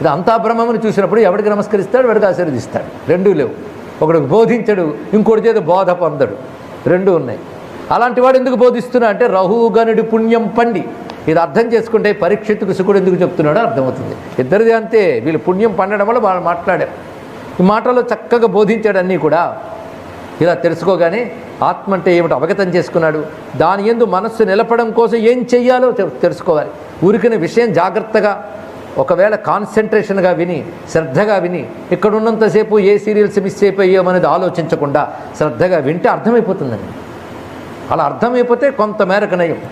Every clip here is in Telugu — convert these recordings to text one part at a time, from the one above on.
ఇది అంతా బ్రహ్మమును చూసినప్పుడు ఎవడికి నమస్కరిస్తాడు వాడికి ఆశీర్వదిస్తాడు? రెండూ లేవు. ఒకడికి బోధించడు ఇంకోటి చేత బోధ పొందడు. రెండూ ఉన్నాయి. అలాంటి వాడు ఎందుకు బోధిస్తున్నా అంటే రహుగనుడి పుణ్యం పండి. ఇది అర్థం చేసుకుంటే పరీక్షిత్తుకు సుకుడు ఎందుకు చెప్తున్నాడో అర్థమవుతుంది. ఇద్దరిది అంతే. వీళ్ళు పుణ్యం పండడం వల్ల వాళ్ళు మాట్లాడారు. ఈ మాటలో చక్కగా బోధించాడు అన్నీ కూడా ఇలా తెలుసుకోగానే ఆత్మ అంటే ఏమిటో అవగతం చేసుకున్నాడు? దాని ఎందు మనస్సు నిలపడం కోసం ఏం చెయ్యాలో తెలుసుకోవాలి. ఊరికిన విషయం జాగ్రత్తగా ఒకవేళ కాన్సన్ట్రేషన్గా విని శ్రద్ధగా విని ఇక్కడ ఉన్నంతసేపు ఏ సీరియల్స్ మిస్ అయిపోయామనేది ఆలోచించకుండా శ్రద్ధగా వింటే అర్థమైపోతుందండి. అలా అర్థమైపోతే కొంతమేరకు నయం.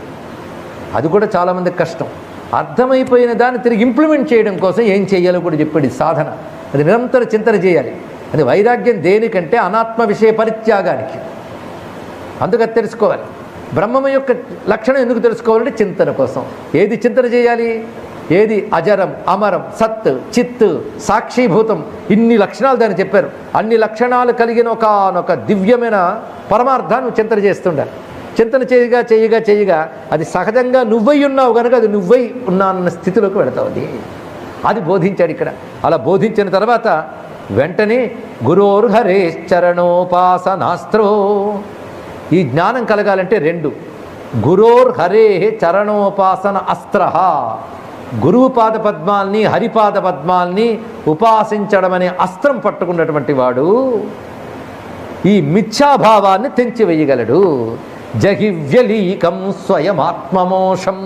అది కూడా చాలామందికి కష్టం. అర్థమైపోయిన దాన్ని తిరిగి ఇంప్లిమెంట్ చేయడం కోసం ఏం చేయాలో కూడా చెప్పాడు. సాధన. అది నిరంతర చింతన చేయాలి. అది వైరాగ్యం దేనికంటే అనాత్మ విషయ పరిత్యాగానికి. అందుకది తెలుసుకోవాలి. బ్రహ్మం యొక్క లక్షణం ఎందుకు తెలుసుకోవాలంటే చింతన కోసం. ఏది చింతన చేయాలి? ఏది అజరం అమరం సత్ చిత్ సాక్షిభూతం ఇన్ని లక్షణాలు దాన్ని చెప్పారు. అన్ని లక్షణాలు కలిగిన ఒకనొక దివ్యమైన పరమార్థాన్ని చింతన చేస్తుండాలి చింతన చేయగా చేయగా చేయగా అది సహజంగా నువ్వై ఉన్నావు కనుక అది నువ్వై ఉన్నాన్న స్థితిలోకి వెళతావు అది. అది బోధించాడు ఇక్కడ. అలా బోధించిన తర్వాత వెంటనే గురోర్ హరే ఈ జ్ఞానం కలగాలంటే రెండు. గురోర్ హరే చరణోపాసన అస్త్ర గురువు పాద పద్మాల్ని హరిపాద పద్మాల్ని ఉపాసించడమనే అస్త్రం పట్టుకున్నటువంటి వాడు ఈ మిథ్యాభావాన్ని తెంచివేయగలడు. జగివ్యలీకం స్వయమాత్మమోషం.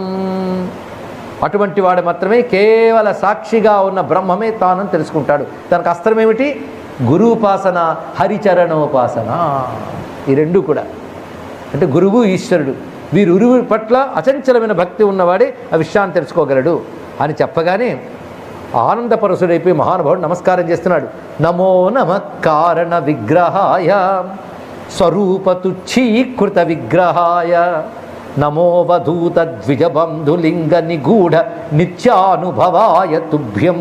అటువంటి వాడు మాత్రమే కేవల సాక్షిగా ఉన్న బ్రహ్మమే తాను తెలుసుకుంటాడు. దానికి అస్త్రం ఏమిటి? గురువుపాసన హరిచరణోపాసన. ఈ రెండు కూడా. అంటే గురువు ఈశ్వరుడు. వీరు ఉరువు పట్ల అచంచలమైన భక్తి ఉన్నవాడే ఆ విషయాన్ని తెలుసుకోగలడు. అని చెప్పగానే ఆనందపరసుడైపోయి మహానుభావుడు నమస్కారం చేస్తున్నాడు. నమో నమ కారణ విగ్రహాయ స్వరూపతుచ్చీకృత విగ్రహాయ నమోవధూత ద్విజబంధులింగ నిగూఢ నిత్యానుభవాయ తుభ్యం.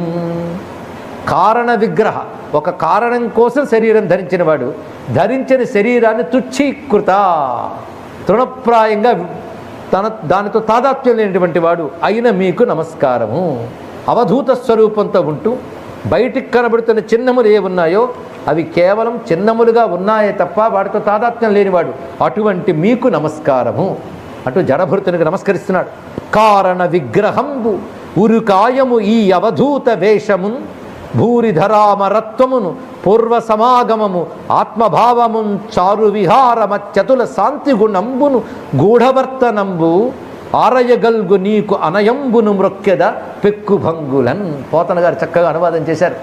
కారణ విగ్రహ ఒక కారణం కోసం శరీరం ధరించినవాడు ధరించిన శరీరాన్ని తుచ్చీకృత తృణప్రాయంగా తన దానితో తాదాత్మ్యం లేనటువంటి వాడు అయిన మీకు నమస్కారము. అవధూత స్వరూపంతో ఉంటూ బయటికి కనబడుతున్న చిహ్నములు ఏ ఉన్నాయో అవి కేవలం చిహ్నములుగా ఉన్నాయే తప్ప వాటితో తాదాత్మ్యం లేనివాడు అటువంటి మీకు నమస్కారము. అంటూ జడభృతునికి నమస్కరిస్తున్నాడు. కారణ విగ్రహంబు ఉరుకాయము ఈ అవధూత వేషమున్ భూరిధరామరత్వమును పూర్వ సమాగమము ఆత్మభావమున్ చారు విహారమత్యతుల శాంతి గుణంబును గూఢవర్తనంబు ఆరయగల్గు నీకు అనయంబును మృక్కెద పెక్కుభంగులన్. పోతన గారు చక్కగా అనువాదం చేశారు.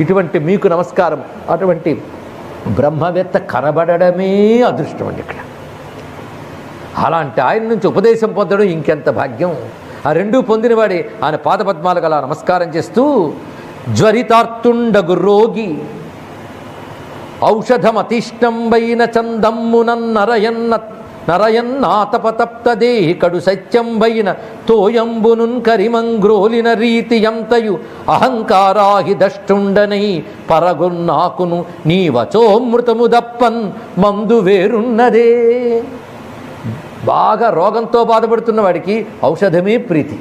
ఇటువంటి మీకు నమస్కారం. అటువంటి బ్రహ్మవేత్త కనబడమే అదృష్టం అండి ఇక్కడ. అలాంటి ఆయన నుంచి ఉపదేశం పొందడం ఇంకెంత భాగ్యం. ఆ రెండూ పొందినవాడే ఆయన పాదపద్మాలకు అలా నమస్కారం చేస్తూ జ్వరితార్తుండగు రోగి ఔషధమతిష్టంబైన చందమ్మునన్నరయన్న నరయన్నాతపతప్తదేహి కడు సత్యంబైన తోయంబునున్ కరిమంగ్రోలిన రీతి ఎంతయు అహంకారాహి దష్టుండనై పరగున్నాకును నీ వచోమృతము దప్పన్ మందు వేరున్నదే. బాగా రోగంతో బాధపడుతున్న వాడికి ఔషధమే ప్రీతి.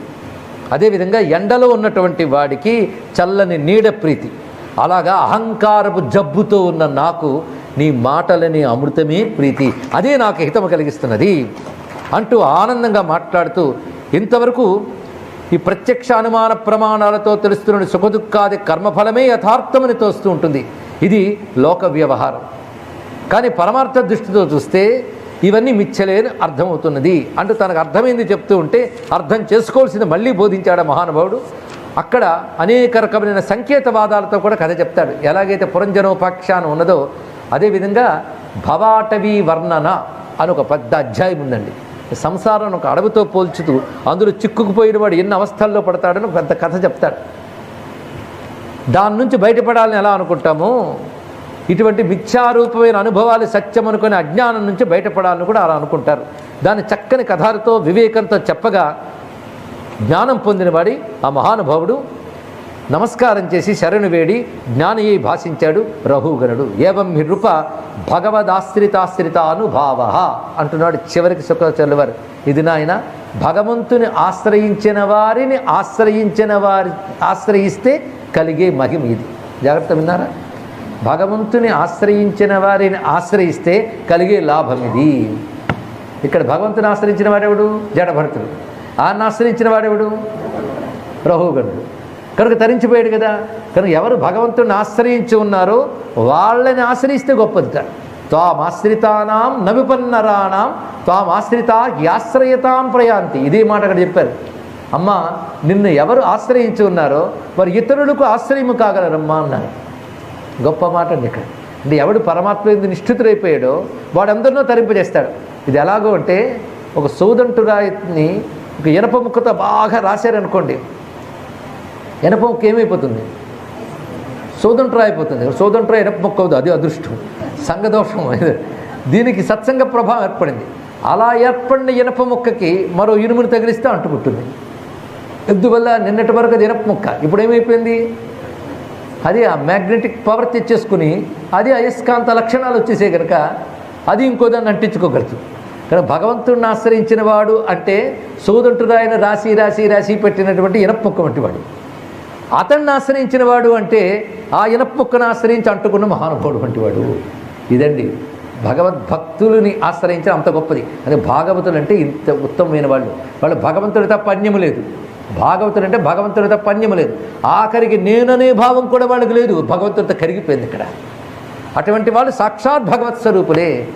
అదేవిధంగా ఎండలో ఉన్నటువంటి వాడికి చల్లని నీడ ప్రీతి. అలాగా అహంకారపు జబ్బుతో ఉన్న నాకు నీ మాటలని అమృతమే ప్రీతి. అదే నాకు హితము కలిగిస్తున్నది అంటూ ఆనందంగా మాట్లాడుతూ ఇంతవరకు ఈ ప్రత్యక్ష అనుమాన ప్రమాణాలతో తెలుస్తున్న సుఖదుఖాది కర్మఫలమే యథార్థమని తోస్తూ ఉంటుంది. ఇది లోక వ్యవహారం. కానీ పరమార్థ దృష్టితో చూస్తే ఇవన్నీ మిచ్చలేని అర్థమవుతున్నది. అంటూ తనకు అర్థమైంది చెప్తూ ఉంటే అర్థం చేసుకోవాల్సింది మళ్ళీ బోధించాడు మహానుభావుడు? అక్కడ అనేక రకమైన సంకేతవాదాలతో కూడా కథ చెప్తాడు. ఎలాగైతే పురంజనోపాఖ్యానం ఉన్నదో అదేవిధంగా భవాటవీ వర్ణన అని ఒక పెద్ద అధ్యాయం ఉందండి. సంసారం ఒక అడవితో పోల్చుతూ అందులో చిక్కుకుపోయిన వాడు ఎన్ని అవస్థల్లో పడతాడని పెద్ద కథ చెప్తాడు. దాని నుంచి బయటపడాలని ఎలా అనుకుంటామో? ఇటువంటి మిథ్యారూపమైన అనుభవాలు సత్యం అనుకునే అజ్ఞానం నుంచి బయటపడాలని కూడా అలా అనుకుంటారు. దాన్ని చక్కని కథలతో వివేకంతో చెప్పగా జ్ఞానం పొందినవాడి ఆ మహానుభావుడు నమస్కారం చేసి శరణు వేడి జ్ఞానయ్యి భాషించాడు రఘుగణుడు. ఏవం హి నృప భగవదాశ్రితాశ్రిత అనుభావ అంటున్నాడు చివరికి శుక్రాచార్యుల ఇది నాయన భగవంతుని ఆశ్రయించిన వారిని ఆశ్రయించిన వారి ఆశ్రయిస్తే కలిగే మహిమ ఇది. జాగ్రత్త విన్నారా? భగవంతుని ఆశ్రయించిన వారిని ఆశ్రయిస్తే కలిగే లాభం ఇది. ఇక్కడ భగవంతుని ఆశ్రయించిన వాడెవడు? జడభరతుడు. ఆయన ఆశ్రయించిన వాడెవడు? రహుగణుడు కనుక తరించిపోయాడు కదా. కనుక ఎవరు భగవంతుడిని ఆశ్రయించి ఉన్నారో వాళ్ళని ఆశ్రయిస్తే గొప్పదిట త్వామాశ్రితానాం నవిపన్నరాణం త్వామాశ్రిత యాశ్రయతాం ప్రయాంతి. ఇదే మాట అక్కడ చెప్పారు. అమ్మ నిన్ను ఎవరు ఆశ్రయించి ఉన్నారో వారు ఇతరులకు ఆశ్రయము కాగలరమ్మా అన్నారు. గొప్ప మాట అండి ఇక్కడ. అంటే ఎవడు పరమాత్మ ఎందు నిష్ఠితుడైపోయాడో వాడందరినో తరింపజేస్తాడు. ఇది ఎలాగో అంటే ఒక సౌదంటురాయిని ఒక ఇనప ముక్కతో బాగా రాశారనుకోండి. ఇనప ముక్క ఏమైపోతుంది? సోదంట్రా అయిపోతుంది. సోదంట్రా ఇనప ముక్క అవుతుంది. అది అదృష్టం. సంఘదోషం దీనికి సత్సంగ ప్రభావం ఏర్పడింది. అలా ఏర్పడిన ఇనప ముక్కకి మరో ఇనుమును తగిలిస్తే అంటుకుంటుంది. ఎందువల్ల? నిన్నటి వరకు అది ఇనప ముక్క. ఇప్పుడు ఏమైపోయింది? అది ఆ మ్యాగ్నెటిక్ పవర్ తెచ్చేసుకుని అది అయస్కాంత లక్షణాలు వచ్చేసే కనుక అది ఇంకోదాన్ని అంటించుకోగలదు. కానీ భగవంతుడిని ఆశ్రయించిన వాడు అంటే సోదంటురాయన రాసి రాసి రాసి పెట్టినటువంటి ఇనప్పొక్క వంటి వాడు. అతన్ని ఆశ్రయించిన వాడు అంటే ఆ ఇనప్పొక్కను ఆశ్రయించి అంటుకున్న మహానుభావుడు వంటి వాడు. ఇదండి భగవద్భక్తులని ఆశ్రయించడం అంత గొప్పది. అదే భాగవతులు అంటే ఇంత ఉత్తమమైన వాళ్ళు. వాళ్ళు భగవంతుడి తప్ప అన్యము లేదు. భాగవతుడు అంటే భగవంతుడి తప్ప అన్యము లేదు. ఆఖరికి నేననే భావం కూడా వాళ్ళకి లేదు. భగవంతుడితో కరిగిపోయింది ఇక్కడ. అటువంటి వాళ్ళు సాక్షాత్ భగవత్ స్వరూపులే.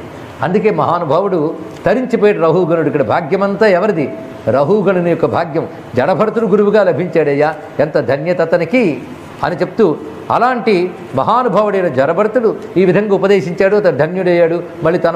అందుకే మహానుభావుడు తరించిపోయాడు రహుగణుడు ఇక్కడ భాగ్యమంతా ఎవరిది? రహుగణుని యొక్క భాగ్యం. జడభరతుడు గురువుగా లభించాడయ్యా. ఎంత ధన్యత అతనికి అని చెప్తూ అలాంటి మహానుభావుడైన జడభరతుడు ఈ విధంగా ఉపదేశించాడు. అతను ధన్యుడయ్యాడు. మళ్ళీ తన